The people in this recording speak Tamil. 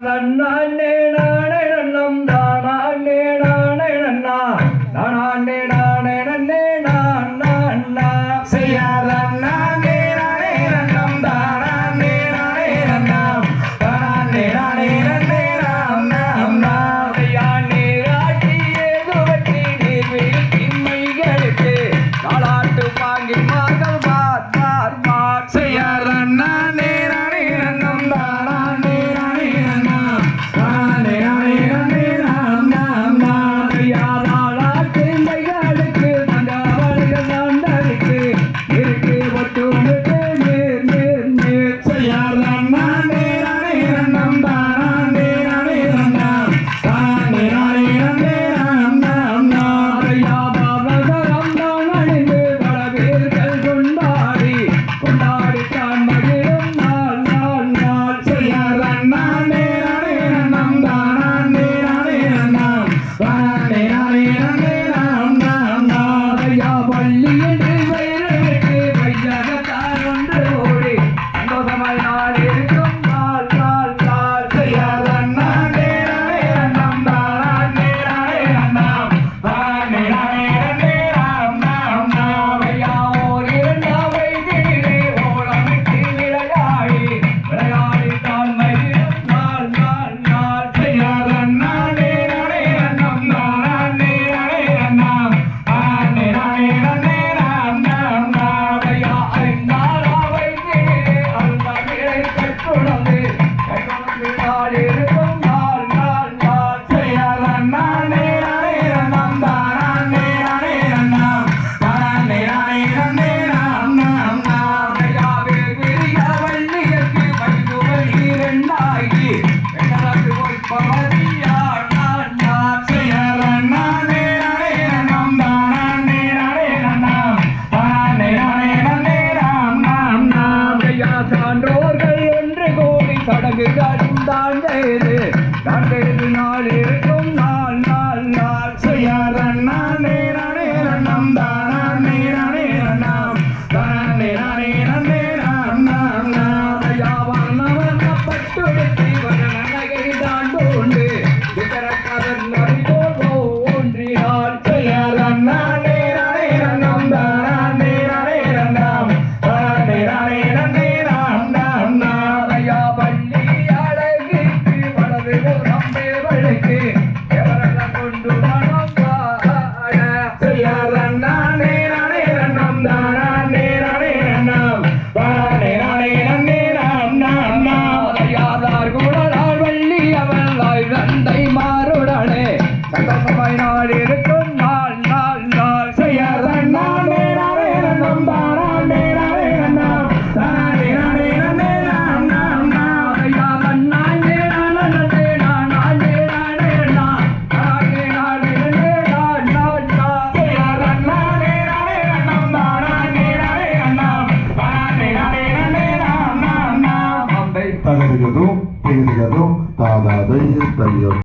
നന്നാണേ നാണേ നന്നം നാണ நான்கு கடிந்தாண்டேது தாண்டேது நாள் இருக்கும் நாள். நாள் நாள் செய்யாரன் நானே நானே நம் தானே நானே நாம் தானே நானே நன்னே நாம் ತಗರಿಗದು ತೆಗೆದಿಗದು ತಾದಾದಯ್ಯ ತಯ್ಯದು